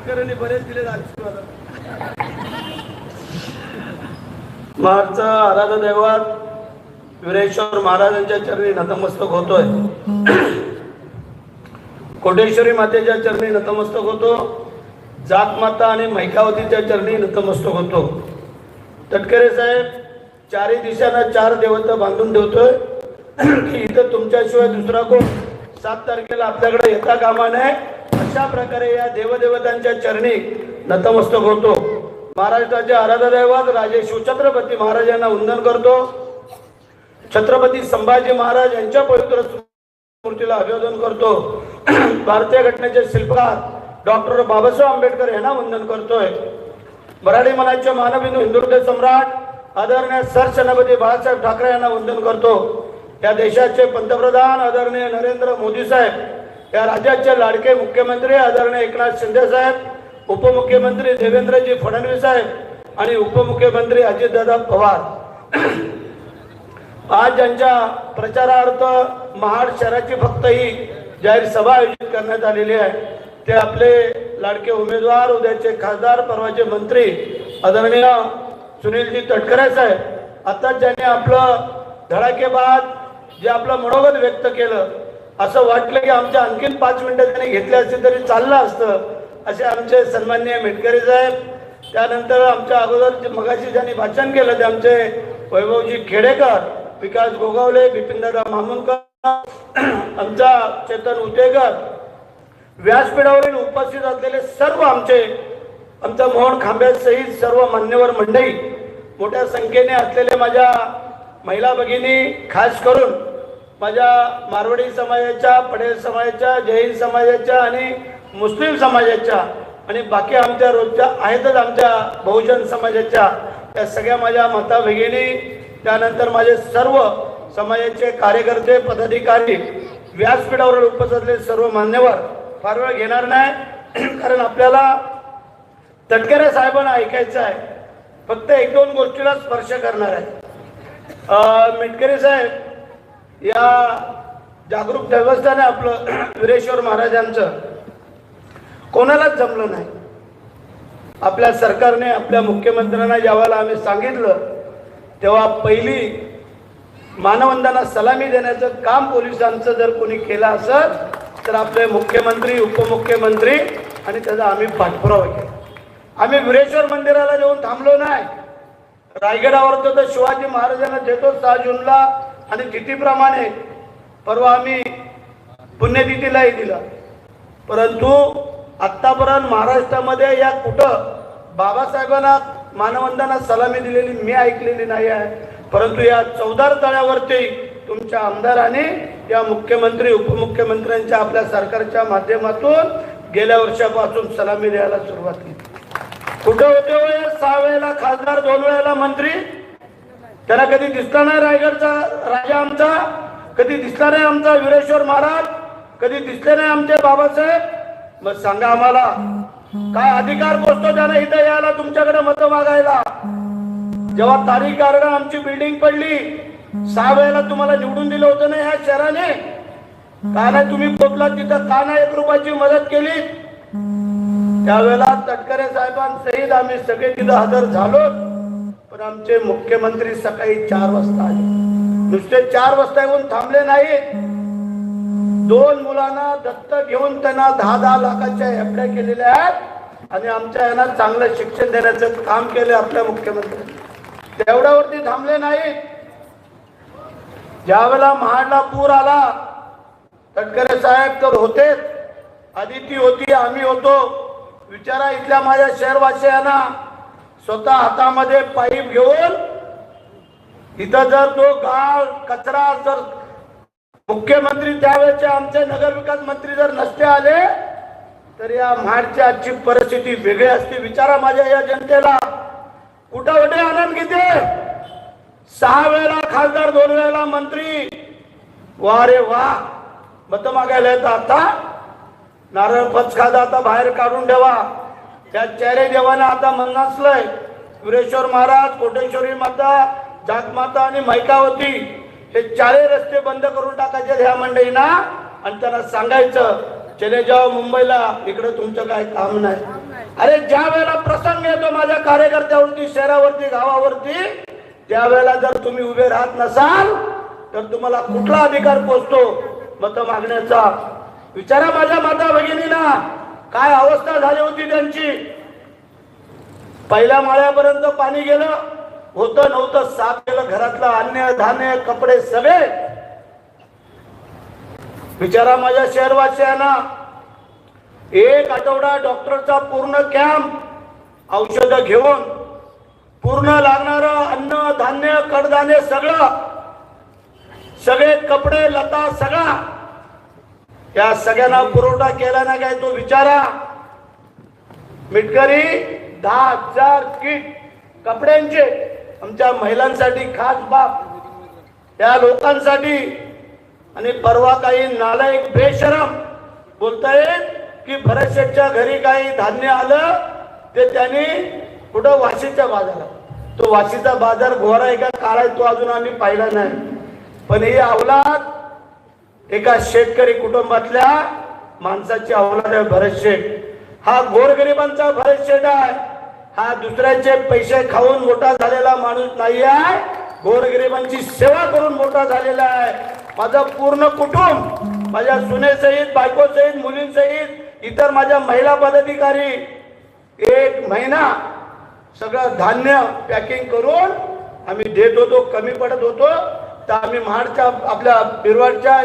शेतकऱ्यांनी बरेच दिले आशीर्वाद मार्च आराध दैवत विरेश्वर महाराजांच्या चरणी नतमस्तक होतोय. कोटेश्वरी मातेच्या चरणी नतमस्तक होतो. जात माता आणि मैकावतीच्या चरणी नतमस्तक होतो. तटकरे साहेब चारही दिशांना चार देवता बांधून ठेवतोय. की इथं तुमच्याशिवाय दुसरा कोण? सात तारखेला आपल्याकडे येता कामा नये. अशा प्रकारे या देवदेवतांच्या चरणी नतमस्तक होतो. महाराष्ट्राचे आराध्य राजे शिवछत्रपती महाराजांना वंदन करतो. छत्रपती संभाजी महाराज यांच्या पवित्र मूर्तीला अभिवादन करतो. भारतीय घटनेचे शिल्पकार डॉक्टर बाबासाहेब आंबेडकर यांना वंदन करतोय. मराठी मनाचे मानवी हिंदुत्व सम्राट आदरणीय सरसेनापती बाळासाहेब ठाकरे यांना वंदन करतो. या देशाचे पंतप्रधान आदरणीय नरेंद्र मोदी साहेब या राज्याचे लाडके मुख्यमंत्री आदरणीय एकनाथ शिंदे साहेब उपमुख्यमंत्री देवेंद्रजी फडणवीस साहेब आणि उपमुख्यमंत्री अजितदादा पवार. आज ज्यांच्या प्रचारार्थ महाड शहराची फक्त ही जाहीर सभा आयोजित करण्यात आलेली आहे. ते आपले लाडके उमेदवार उद्याचे खासदार परवाचे मंत्री आदरणीय सुनीलजी तटकरे साहेब. आता ज्यांनी आपलं धडाकेबाद जे आपलं मनोगत व्यक्त केलं असं वाटलं की आमच्या आणखीन पाच मिनिटं त्यांनी घेतले असतील तरी चाललं असतं असे आमचे सन्मान्य मेटकरी साहेब. त्यानंतर आमच्या अगोदर मगाशी ज्यांनी भाषण केलं ते आमचे वैभवजी खेडेकर विकास गोगावले बिपिनदादा मामुनकर आमचा चेतन उतेकर व्यासपीठावरील उपस्थित असलेले सर्व आमचे आमचा मोहन खांब्यासहित सर्व मान्यवर मंडळी मोठ्या संख्येने असलेले माझ्या महिला भगिनी खास करून माझ्या मारवाडी समाजाच्या पटेल समाजाच्या जैन समाजाच्या आणि मुस्लिम समाजाच्या आणि बाकी आमच्या रोजच्या आहेतच आमच्या बहुजन समाजाच्या त्या सगळ्या माझ्या माता भगिनी त्यानंतर माझे सर्व समाजाचे कार्यकर्ते पदाधिकारी व्यासपीठावर उपस्थित असलेले सर्व मान्यवर फार वेळ घेणार नाही कारण आपल्याला तटकरे साहेबांना ऐकायचं आहे. फक्त एक दोन गोष्टीला स्पर्श करणार आहे. मिटकरे मिटकरी साहेब या जागरूक देवस्थाने आपलं विरेश्वर महाराजांचं कोणालाच जमलं नाही. आपल्या सरकारने आपल्या मुख्यमंत्र्यांना ज्यावेळेला आम्ही सांगितलं तेव्हा पहिली मानवंदांना सलामी देण्याचं काम पोलिसांचं जर कोणी केलं असत तर आपले मुख्यमंत्री उपमुख्यमंत्री आणि त्याचा आम्ही पाठपुरावा केला. आम्ही विरेश्वर मंदिराला जाऊन थांबलो नाही. रायगडावर तर शिवाजी महाराजांना देतो सहा जूनला आणि तिथीप्रमाणे परवा आम्ही पुण्यतिथीलाही दिलं. परंतु आत्तापर्यंत महाराष्ट्रामध्ये या कुठं बाबासाहेबांना मानवंदना सलामी दिलेली मी ऐकलेली नाही आहे. परंतु या चौदार तळ्यावरती तुमच्या आमदाराने या मुख्यमंत्री उपमुख्यमंत्र्यांच्या आपल्या सरकारच्या माध्यमातून गेल्या वर्षापासून सलामी द्यायला सुरुवात केली. कुठं होते हो सहा वेळेला खासदार दोन वेळेला मंत्री? त्याला कधी दिसला नाही रायगडचा राजा आमचा कधी दिसला नाही आमचा विरेश्वर महाराज कधी दिसले नाही आमचे बाबासाहेब? मग सांगा आम्हाला काय अधिकार पोचतो त्याला इथं यायला तुमच्याकडे मतं मागायला? जेव्हा तारीख कारण आमची बिल्डिंग पडली सहा वेळेला तुम्हाला निवडून दिलं होतं ना ह्या शहराने? का नाही तुम्ही पोचला तिथं? का नाही एक रुपयाची मदत केली? त्यावेळेला तटकरे साहेबांसहित आम्ही सगळे तिथं हजर झालो पण आमचे मुख्यमंत्री सकाळी चार वाजता आले. नुसते चार वाजता येऊन थांबले नाही दोन मुलांना दत्तक घेऊन त्यांना दहा दहा लाखाच्या एफड्या केलेल्या आहेत आणि आमच्या यांना चांगलं शिक्षण देण्याचं काम केलं आपल्या मुख्यमंत्री तेवढ्यावरती थांबले नाहीत. ज्यावेळेला महाडला पूर आला तटकरे साहेब तर होतेच. आदिती होती आम्ही होतो. विचारा इथल्या माझ्या शहरवासियांना. स्वतः हातामध्ये पाईप घेऊन इथं जर तो गाळ कचरा जर मुख्यमंत्री त्यावेळेचे आमचे नगरविकास मंत्री जर नसते आले तर या महाडची आजची परिस्थिती वेगळी असते. विचारा माझ्या या जनतेला. कुठं कुठे आनंद किती सहा वेळेला खासदार दोन वेळेला मंत्री. वा रे वा. मत मागायला येतं आता. नारळ पचखादा आता बाहेर काढून ठेवा. त्या चेहरे देवाने आता मनसलंय सुरेश्वर महाराज कोटेश्वरी माता जागमाता आणि मैकावती हे चारही रस्ते बंद करून टाकायचे ह्या मंडळींना. आणि त्यांना सांगायचं चले जाओ मुंबईला इकडे तुमचं काय काम नाही. अरे ज्या वेळेला प्रसंग येतो माझ्या कार्यकर्त्यावरती शहरावरती गावावरती त्यावेळेला जर तुम्ही उभे राहत नसाल तर तुम्हाला कुठला अधिकार पोचतो? मत मागण्याचा. विचारा माझ्या माता भगिनीना काय अवस्था झाली होती त्यांची? पहिल्या माळ्यापर्यंत पाणी गेलं होतं नव्हतं साफ केलं घरातलं अन्य धान्य कपडे सगळे. विचारा माझ्या शहरवासियांना एक आठवडा डॉक्टरचा पूर्ण कॅम्प औषध घेऊन पूर्ण लागणार अन्न धान्य कडधान्य सगळं सगळे कपडे लता सगळा या सगळ्यांना पुरवठा केला ना काय तो विचारा. मिटकरी दहा हजार किट कपड्यांचे. आमच्या महिलांसाठी खास बाप या लोकांसाठी. आणि परवा काही नालायक बेशरम बोलतायत की भरत शेठच्या घरी काही धान्य आलं ते त्यांनी कुठं वाशीच्या बाजारात. तो वाशीचा बाजार घोरा आहे का काळा आहे तो अजून आम्ही पाहिला नाही. पण ही अवलाद एका शेतकरी कुटुंबातल्या माणसाची औलाद आहे भरत शेठ. हा गोरगरिबांचा भरत शेठ आहे. हा दुसऱ्याचे पैसे खाऊन मोठा झालेला माणूस नाही आहे. गोरगरिबांची सेवा करून मोठा झालेला आहे. माझं पूर्ण कुटुंब माझ्या सुनेसहित बायकोसहित मुलींसहित इतर माझ्या महिला पदाधिकारी एक महिना सगळं धान्य पॅकिंग करून आम्ही देत होतो कमी पडत होतो. तर आम्ही महाडच्या आपल्या बिरवाडच्या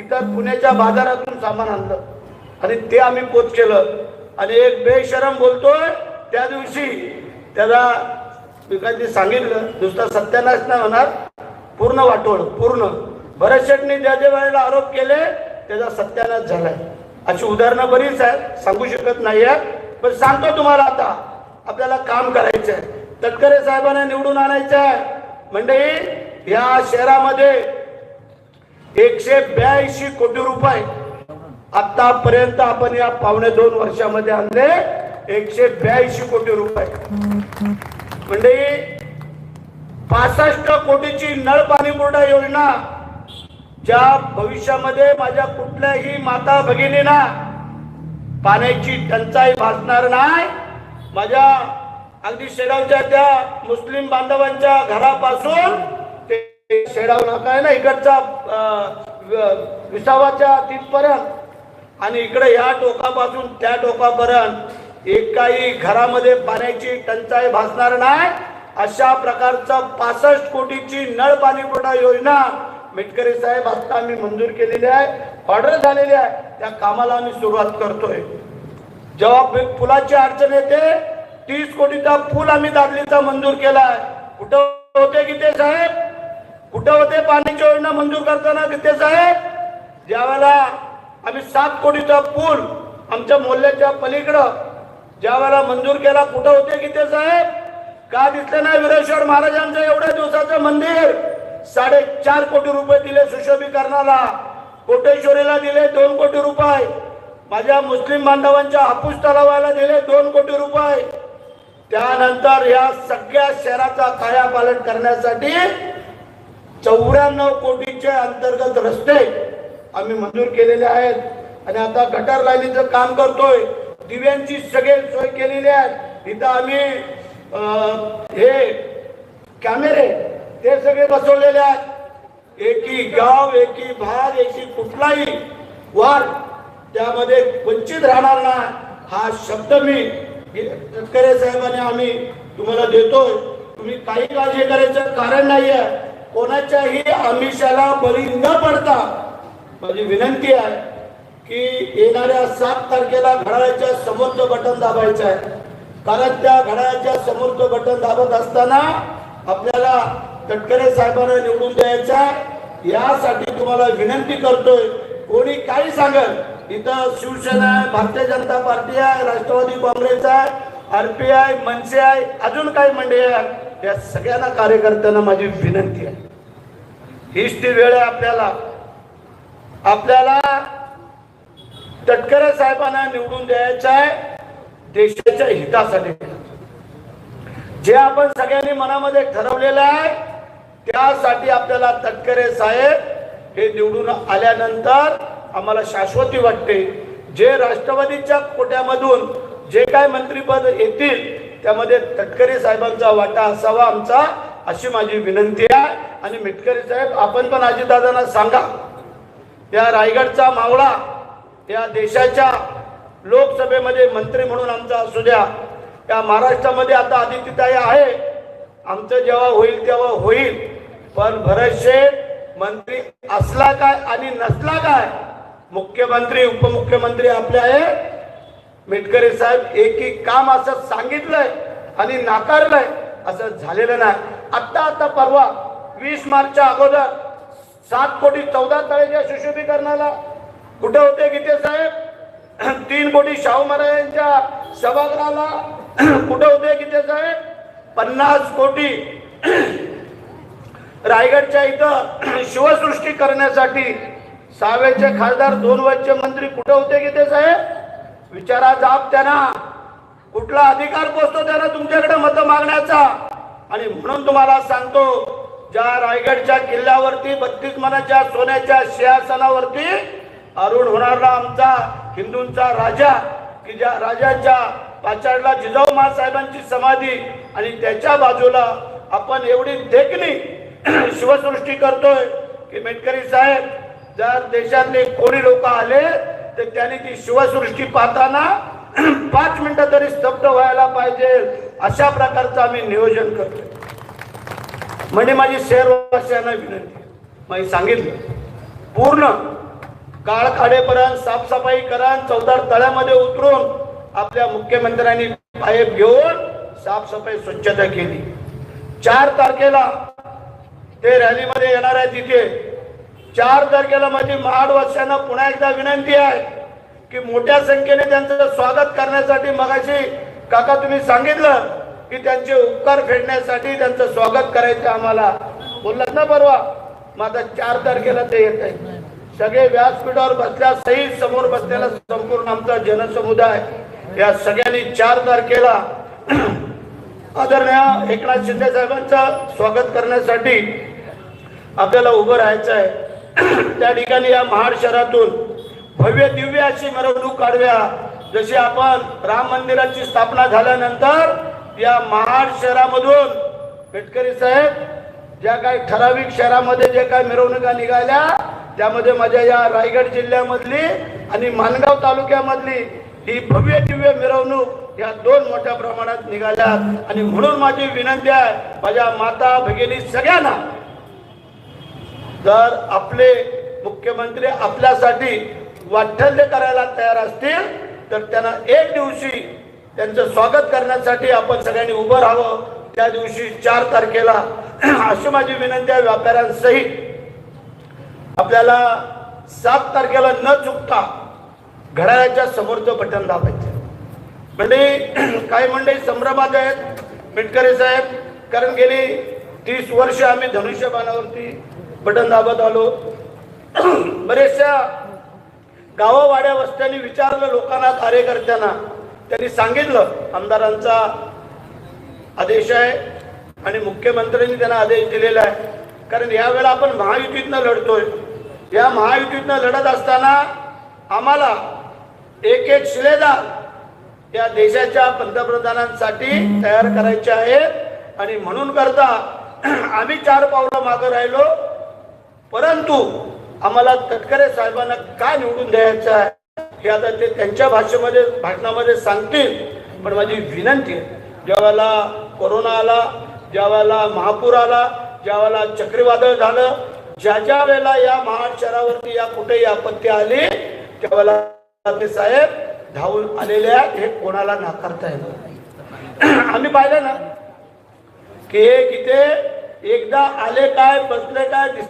इथं पुण्याच्या बाजारातून सामान आणलं. आणि ते आम्ही पोच केलं. आणि एक बेशरम बोलतोय त्या दिवशी त्याला पिकांनी सांगितलं दुसरा सत्यानाश नाही होणार पूर्ण वाटोळ पूर्ण. भरत शेटने ज्या ज्या वेळेला आरोप केले त्याचा सत्यानाश झालाय. अशी उदाहरणं बरीच आहेत सांगू शकत नाही आहे पण सांगतो तुम्हाला आता आपल्याला काम करायचं आहे तटकरे साहेबांना निवडून आणायचं आहे म्हणजे या शहरामध्ये एकशे ब्याऐंशी कोटी रुपये. आतापर्यंत आपण या पावणे दोन वर्षामध्ये आणले एकशे ब्याऐंशी कोटी रुपये. म्हणजे पासष्ट कोटीची नळ पाणी पुरवठा योजना ज्या भविष्यामध्ये माझ्या कुठल्याही माता भगिनीना पाण्याची टंचाई भासणार नाही. माझ्या अगदी शेगावच्या त्या मुस्लिम बांधवांच्या घरापासून शेडाव नाका आहे ना इकडचा विसावाच्या तिथपर्यंत आणि इकडे ह्या टोकापासून त्या टोकापर्यंत एकाही घरामध्ये पाण्याची टंचाई भासणार नाही. अशा प्रकारचा पासष्ट कोटीची नळ पाणी पुरवठा योजना मिटकरी साहेब आता आम्ही मंजूर केलेली आहे ऑर्डर झालेली आहे. त्या कामाला आम्ही सुरुवात करतोय. जेव्हा पुलाची अडचण येते तीस कोटीचा पूल आम्ही दादलीचा मंजूर केलाय. कुठं होते की ते साहेब? कुठं होते पाण्याची योजना मंजूर करताना तिथे साहेब. ज्यावेळेला आम्ही सात कोटीचा पूल आमच्या मोहल्ल्याच्या पलीकडं ज्यावेळेला मंजूर केला कुठं होते गीते साहेब? का दिसलं नाही विरेश्वर महाराजांचं एवढ्या दिवसाचं मंदिर? साडेचार कोटी रुपये दिले सुशोभीकरणाला. कोटेश्वरीला दिले दोन कोटी रुपये. माझ्या मुस्लिम बांधवांच्या हापूस तलावाला दिले दोन कोटी रुपये. त्यानंतर या सगळ्या शहराचा कायापालट करण्यासाठी चौऱ्याण्णव कोटीचे अंतर्गत रस्ते आम्ही मंजूर केलेले आहेत. आणि आता गटर लाईनीचं काम करतोय. दिव्यांची सगळे सोय केलेली आहे इथं आम्ही हे कॅमेरे ते सगळे बसवलेले आहेत. एकी गाव एकी भाग एकी कुठलाही वार त्यामध्ये वंचित राहणार ना हा शब्द मी तटकरे साहेबांनी आम्ही तुम्हाला देतोय. तुम्ही काही काळजी करायचं कारण नाही आहे कोणाच्याही आमिषाला बळी न पडता माझी विनंती आहे की येणाऱ्या सात तारखेला घड्याळाच्या समोरचं बटन दाबायचं आहे. कारण त्या घड्याळाच्या समोरचं बटन दाबत असताना आपल्याला तटकरे साहेबांना निवडून द्यायचं आहे. यासाठी तुम्हाला विनंती करतोय. कोणी काही सांगत इथं शिवसेना आहे भारतीय जनता पार्टी आहे राष्ट्रवादी काँग्रेस आहे आरपीआय मनसे आहे अजून काही मंडळी आहे या सगळ्यांना कार्यकर्त्यांना माझी विनंती आहे. हीच ती वेळ आहे आपल्याला. आपल्याला तटकरे साहेबांना निवडून द्यायचं आहे देशाच्या हितासाठी. जे आपण सगळ्यांनी मनामध्ये ठरवलेलं आहे त्यासाठी आपल्याला तटकरे साहेब हे निवडून आल्यानंतर आम्हाला शाश्वती वाटते. जे राष्ट्रवादीच्या कोट्यामधून जे काय मंत्रीपद येतील त्यामध्ये तटकरे साहेबांचा वाटा असावा आमचा अशी माझी विनंती आहे. आणि मिटकरी साहेब आपण पण अजितदादांना सांगा. या रायगडचा मावळा या देशाच्या लोकसभेमध्ये मंत्री म्हणून आमचा असू द्या या महाराष्ट्रामध्ये आता आदित्यताई आहे. आमचं जेव्हा होईल तेव्हा होईल. पण बरेचसे मंत्री असला काय आणि नसला काय मुख्यमंत्री उपमुख्यमंत्री आपले आहे. मेटकरी साहेब एक एक काम असं सांगितलंय आणि नाकारलंय असं झालेलं नाही. आत्ता आता परवा वीस मार्चच्या अगोदर सात कोटी चौदा तळेच्या सुशोभीकरणाला कुठे होते गीते साहेब? तीन कोटी शाहू महाराजांच्या सभागृहाला कुठे होते गीते साहेब? पन्नास कोटी रायगडच्या इथं शिवसृष्टी करण्यासाठी सहाव्याचे खासदार दोन वयचे मंत्री कुठे होते गीते साहेब? विचारा जाब त्यांना. कुठला अधिकार पोचतो त्यांना तुमच्याकडे मतं मागण्याचा? आणि म्हणून तुम्हाला सांगतो ज्या रायगडच्या किल्ल्यावरती बत्तीस मनाच्या सोन्याच्या सिंहासनावरती अरुण होणारा आमचा हिंदूंचा राजा की ज्या राजाच्या पाचाडला जिजाऊ साहेबांची समाधी आणि त्याच्या बाजूला आपण एवढी देखणी शिवसृष्टी करतोय की मेटकरी साहेब जर देशातले कोणी लोक आले तर त्याने ती शिवसृष्टी पाहताना पाच मिनिटं तरी स्तब्ध व्हायला पाहिजे अशा प्रकारचं आम्ही नियोजन करतोय. म्हणजे माझी शहरवासियांना विनंती आहे. मी सांगितलं. पूर्ण काळ काढेपर्यंत साफसफाई करा चौदार तळ्यामध्ये उतरून आपल्या मुख्यमंत्र्यांनी पाईप घेऊन साफसफाई स्वच्छता केली. चार तारखेला ते रॅलीमध्ये येणार आहे तिथे चार तारखेला माझी महाडवासियांना पुन्हा एकदा विनंती आहे की मोठ्या संख्येने त्यांचं स्वागत करण्यासाठी मगाशी काका तुम्ही सांगितलं की त्यांचे उपकार फेडण्यासाठी त्यांचं स्वागत करायचं आम्हाला. बोललात ना परवा? मग आता चार तारखेला ते येत आहे सगळे व्यासपीठावर बसल्या सही समोर बसलेला संपूर्ण आमचा जनसमुदाय या सगळ्यांनी चार तारखेला आदरणीय एकनाथ शिंदे साहेबांचं स्वागत करण्यासाठी आपल्याला उभं राहायचं आहे. त्या ठिकाणी या महाड शहरातून भव्य दिव्य अशी मिरवणूक काढव्या. जशी आपण राम मंदिराची स्थापना झाल्यानंतर या महाड शहरामधून पेटकरी साहेब ज्या काही ठराविक शहरामध्ये जे काही मिरवणुका निघाल्या त्यामध्ये माझ्या या रायगड जिल्ह्यामधली आणि मानगाव तालुक्यामधली ही भव्य दिव्य मिरवणूक या दोन मोठ्या प्रमाणात निघाल्या. आणि म्हणून माझी विनंती आहे माझ्या माता भगिनी सगळ्यांना जर आपले मुख्यमंत्री आपल्यासाठी वाटल्य करायला तयार असतील तर त्यांना एक दिवशी त्यांचं स्वागत करण्यासाठी आपण सगळ्यांनी उभं राहावं. त्या दिवशी चार तारखेला अशी माझी विनंती आहे व्यापाऱ्यांसहित. आपल्याला सात तारखेला न चुकता घड्याळाच्या समोरचं बटन दाबायचं. म्हणजे काही मंडळी संभ्रमात आहेत मिटकरे साहेब कारण गेली तीस वर्ष आम्ही धनुष्यबाणावरती बटन दाबत आलो. बरेचशा गावावाड्या वस्त्यांनी विचारलं लोकांना कार्यकर्त्यांना. त्यांनी सांगितलं आमदारांचा आदेश आहे आणि मुख्यमंत्र्यांनी त्यांना आदेश दिलेला आहे. कारण यावेळेला आपण महायुतीतनं लढतोय. या महायुतीतनं लढत असताना आम्हाला एक एक शिलेदार या देशाच्या पंतप्रधानांसाठी तयार करायचे आहेत आणि म्हणून करता आम्ही चार पावलं मागं राहिलो. परंतु आम्हाला तटकरे साहेबांना काय निवडून द्यायचं आहे हे आता ते त्यांच्या भाषेमध्ये भाषणामध्ये सांगतील. पण माझी विनंती आहे ज्यावेळेला कोरोना आला ज्यावेळेला महापूर आला ज्यावेळेला चक्रीवादळ झालं ज्या ज्या वेळेला या महाड शहरावरती या कुठेही आपत्ती आली त्यावेळेला ते साहेब धावून आलेले आहेत हे कोणाला नाकारता येणार आम्ही पाहिलं ना की हे किती एकदा आले काय बसले काय दिस